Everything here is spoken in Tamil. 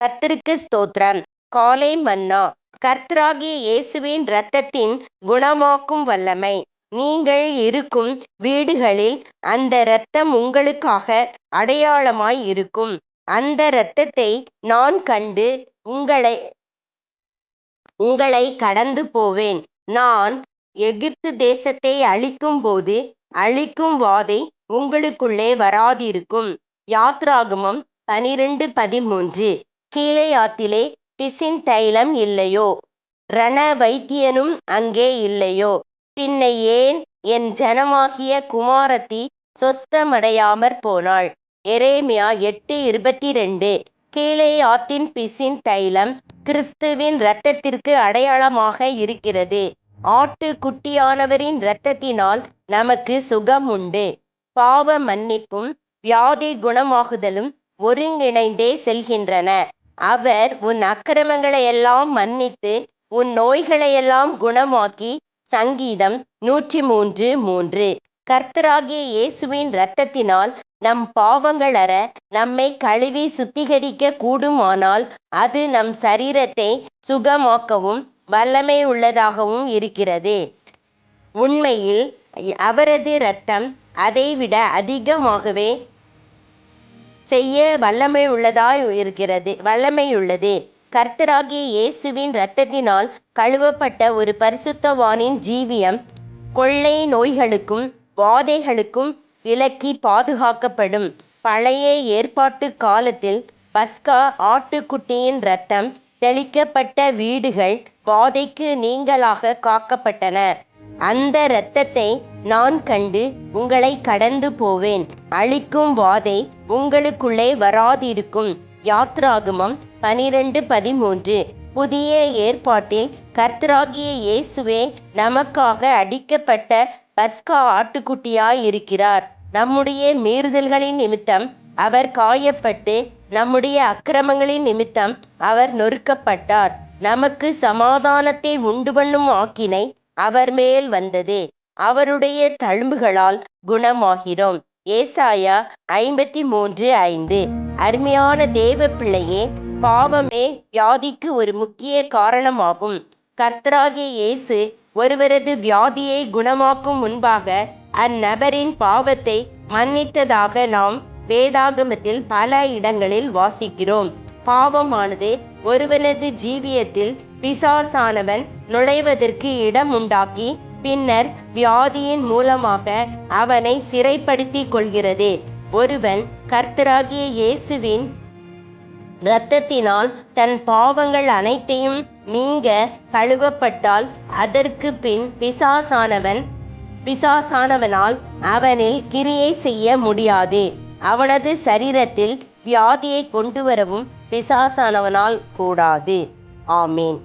கர்த்தருக்கு ஸ்தோத்திரம். காலை மன்னா. கர்த்தராகிய இயேசுவின் இரத்தத்தின் குணமாக்கும் வல்லமை. நீங்கள் இருக்கும் வீடுகளில் அந்த இரத்தம் உங்களுக்காக அடையாளமாய் இருக்கும். அந்த இரத்தத்தை நான் கண்டு உங்களை உங்களை கடந்து போவேன். நான் எகிப்து தேசத்தை அழிக்கும் போது அழிக்கும் வாதை உங்களுக்குள்ளே வராதிருக்கும். யாத்ராகமம் பனிரெண்டு பதிமூன்று. கீழையாத்திலே பிசின் தைலம் இல்லையோ? ரண வைத்தியனும் அங்கே இல்லையோ? பின்னை ஏன் என் ஜனமாகிய குமாரத்தி சொஸ்தமடையாமற் போனாள்? எரேமியா எட்டு இருபத்தி ரெண்டு கீழையாத்தின் பிசின் தைலம் கிறிஸ்துவின் இரத்தத்திற்கு அடையாளமாக இருக்கிறது. ஆட்டு குட்டியானவரின் இரத்தத்தினால் நமக்கு சுகம் உண்டு பாவ மன்னிப்பும் வியாதி குணமாகுதலும் ஒருங்கிணைந்தே செல்கின்றன. அவர் உன் அக்கிரமங்களை எல்லாம் மன்னித்து உன் நோய்களையெல்லாம் குணமாக்கி சங்கீதம் நூற்றி மூன்று. மூன்று கர்த்தராகிய இயேசுவின் இரத்தத்தினால் நம் பாவங்கள் அற நம்மை கழுவி சுத்திகரிக்க கூடுமானால் அது நம் சரீரத்தை சுகமாக்கவும் வல்லமை உள்ளதாகவும் இருக்கிறது. உண்மையில் அவரது இரத்தம் அதைவிட அதிகமாகவே செய்ய வல்லமை உள்ளதாய் இருக்கிறது. வல்லமையுள்ளது கர்த்தராகிய இயேசுவின் இரத்தத்தினால் கழுவப்பட்ட ஒரு பரிசுத்தவானின் ஜீவியம் கொள்ளை நோய்களுக்கும் வாதைகளுக்கும் விலக்கி பாதுகாக்கப்படும். பழைய ஏற்பாட்டு காலத்தில் பஸ்கா ஆட்டுக்குட்டியின் இரத்தம் தெளிக்கப்பட்ட வீடுகள் பாதைக்கு நீங்களாக காக்கப்பட்டன அந்த இரத்தத்தை நான் கண்டு உங்களை கடந்து போவேன். அழிக்கும் வாதை உங்களுக்குள்ளே வராதிருக்கும். யாத்ராகமம் பனிரெண்டு பதிமூன்று. புதிய ஏற்பாட்டில் கர்த்தராகிய இயேசுவே நமக்காக அடிக்கப்பட்ட பஸ்கா ஆட்டுக்குட்டியாய் இருக்கிறார் நம்முடைய மீறுதல்களின் நிமித்தம் அவர் காயப்பட்டு நம்முடைய அக்கிரமங்களின் நிமித்தம் அவர் நொறுக்கப்பட்டார். நமக்கு சமாதானத்தை உண்டு பண்ணும் ஆக்கினை அவர் மேல் வந்தது. அவருடைய தழும்புகளால் குணமாகிறோம். ஏசாயா ஐம்பத்தி மூன்று ஐந்து. அருமையான தேவ பிள்ளையே பாவமே வியாதிக்கு ஒரு முக்கிய காரணமாகும். கர்த்தராகிய இயேசு ஒருவரது வியாதியை குணமாக்கும் முன்பாக அந்நபரின் பாவத்தை மன்னித்ததாக நாம் வேதாகமத்தில் பல இடங்களில் வாசிக்கிறோம். பாவமானது ஒருவனது ஜீவியத்தில் பிசாசானவன் நுழைவதற்கு இடம் உண்டாக்கி பின்னர் வியாதியின் மூலமாக அவனை சிறைப்படுத்தி கொள்கிறது. ஒருவன் கர்த்தராகிய இயேசுவின் இரத்தத்தினால் தன் பாவங்கள் அனைத்தையும் நீங்க கழுவப்பட்டால் அதற்கு பின் பிசாசானவன் பிசாசானவனால் அவனில் கிரியை செய்ய முடியாது. அவனது சரீரத்தில் வியாதியை கொண்டு வரவும் பிசாசானவனால் கூடாது. ஆமீன்.